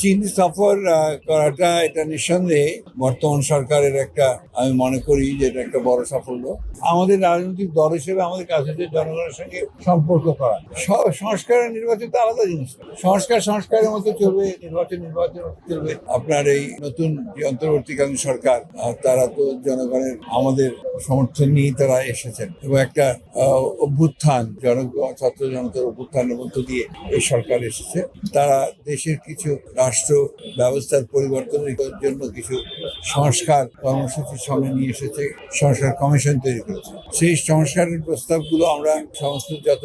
চীন সফর করাটা এটা নিঃসন্দেহে বর্তমান সরকারের একটা, আমি মনে করি যে এটা একটা বড় সাফল্য। আমাদের রাজনৈতিক দল হিসেবে আমাদের কাছে যে জনগণের সঙ্গে সম্পর্ক করা সংস্কার নির্বাচন তো আলাদা জিনিস। সংস্কার সংস্কারের মতো চলবে, নির্বাচন নির্বাচন চলবে। আপনার এই নতুন অন্তর্বর্তীকালীন সরকার তারা তো জনগণের, আমাদের সমর্থন নিয়ে তারা এসেছেন এবং একটা অভ্যুত্থান জন ছাত্র জনতার অভ্যুত্থানের মধ্য দিয়ে এই সরকার এসেছে। তারা দেশের কিছু রাষ্ট্র ব্যবস্থার পরিবর্তনের জন্য কিছু সংস্কার কর্মসূচির সামনে নিয়ে এসেছে, সংস্কার কমিশন তৈরি করেছে। সেই সংস্কারের প্রস্তাবগুলো আমরা সমস্ত যত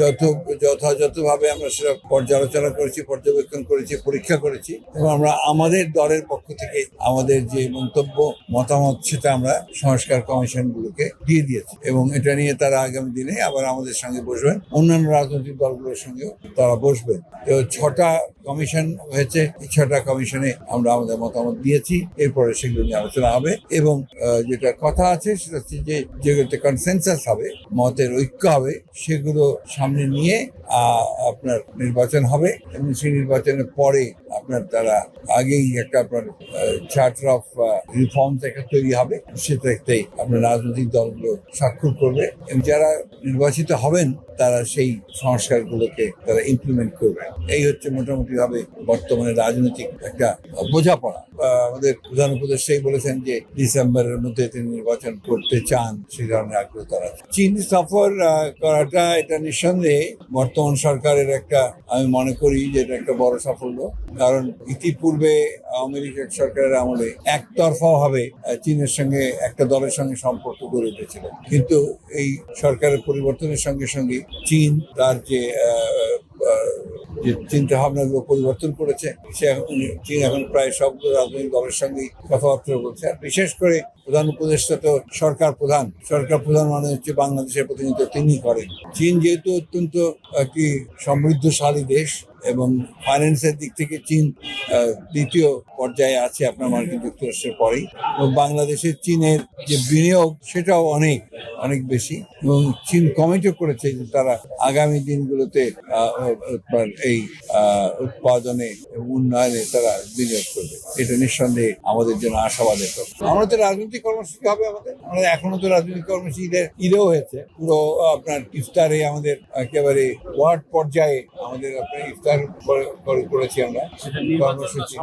যত, যথাযথভাবে আমরা সেটা পর্যালোচনা করেছি, পর্যবেক্ষণ করেছি, পরীক্ষা করেছি এবং আমরা আমাদের দলের পক্ষ থেকে আমাদের যে মন্তব্য, মতামত সেটা আমরা সংস্কার কমিশনগুলোকে দিয়ে দিয়েছি এবং এটা নিয়ে তারা আগামী দিনে আবার আমাদের সঙ্গে বসবেন। অন্যান্য রাজনৈতিক দলগুলোর সঙ্গেও তারা বসবেন। ছটা কমিশন হয়েছে এই ছটা কমিশনে আমরা আমাদের মতামত দিয়েছি, এরপরে সেগুলো নিয়ে আলোচনা হবে এবং যেটা কথা আছে সেটা হচ্ছে যে যেগুলোতে কনসেনসাস হবে, মতের ঐক্য হবে, সেগুলো সামনে নিয়ে আপনার নির্বাচন হবে এবং সেই নির্বাচনের পরে আপনার তারা আগেই একটা আপনার চার্টার অফ রিফর্মস একটা তৈরি হবে সেটাতেই আপনার রাজনৈতিক দলগুলো স্বাক্ষর করবে এবং যারা নির্বাচিত হবেন তারা সেই সংস্কারগুলোকে তারা ইমপ্লিমেন্ট করবে। এই হচ্ছে মোটামুটি ভাবে বর্তমানে রাজনৈতিক একটা বোঝাপড়া। আমাদের প্রধান উপদেষ্টাই বলেছেন যে ডিসেম্বরের মধ্যে তিনি নির্বাচন করতে চান সেই ধরনের আগ্রহ তারা চীন সফর করাটা এটা নিঃসন্দেহে বর্তমান সরকারের একটা, আমি মনে করি যে এটা একটা বড় সাফল্য। কারণ ইতিপূর্বে আওয়ামী সরকারের আমলে একতরফা ভাবে চীনের সঙ্গে একটা দলের সঙ্গে সম্পর্ক গড়ে উঠেছিল। কিন্তু এই সরকারের পরিবর্তনের সঙ্গে সঙ্গে চীন তার যে যে চিন্তা ভাবনাগুলো পরিবর্তন করেছে, সে এখন- চীন এখন প্রায় সব রাজনৈতিক দলের সঙ্গেই কথাবার্তা বলছে। আর বিশেষ করে প্রধান উপদেষ্টা তো সরকার প্রধান। সরকার প্রধান মানে হচ্ছে বাংলাদেশের প্রতিনিধিত্ব তিনি করেন। চীন যেহেতু অত্যন্ত একটি সমৃদ্ধশালী দেশ এবং ফাইন্যান্সের দিক থেকে চীন দ্বিতীয় পর্যায়ে আছে আপনার মার্কিন যুক্তরাষ্ট্রের পরেই। এবং বাংলাদেশের চীনের যে বিনিয়োগ, সেটাও অনেক। অনেক বেশি এবং চীন কমিটও করেছে যে তারা আগামী দিনগুলোতে এই উৎপাদনে উন্নয়নে তারা বিনিয়োগ করবে। এটা নিঃসন্দেহে আমাদের জন্য আশাবাদের আমরা তো রাজনৈতিক কর্মসূচি হবে আমাদের। আমরা এখনও তো রাজনৈতিক কর্মসূচি ঈদের ঈদেও হয়েছে। পুরো আপনার ইফতারে আমাদের একেবারে ওয়ার্ড পর্যায়ে আমাদের আপনার ইফতার করে- করে- করেছি আমরা। কর্মসূচি।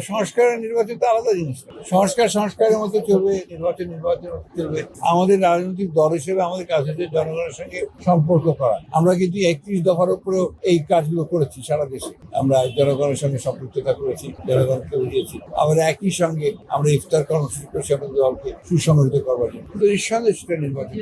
সংস্কার? নির্বাচন তো আলাদা জিনিস। সংস্কার সংস্কারের মতো চলবে নির্বাচন নির্বাচন চলবে। আমাদের রাজনৈতিক দল হিসেবে আমাদের কাছে যে জনগণের সঙ্গে সম্পর্ক করা। আমরা কিন্তু একত্রিশ দফার উপরেও এই কাজগুলো করেছি সারা দেশে। আমরা জনগণের সঙ্গে সম্পৃক্ততা করেছি, জনগণকে বুঝিয়েছি। আবার একই সঙ্গে আমরা ইফতার কর্মসূচি করেছি আমাদের দলকে সুসংগঠিত করবার জন্য। সেটা নির্বাচন।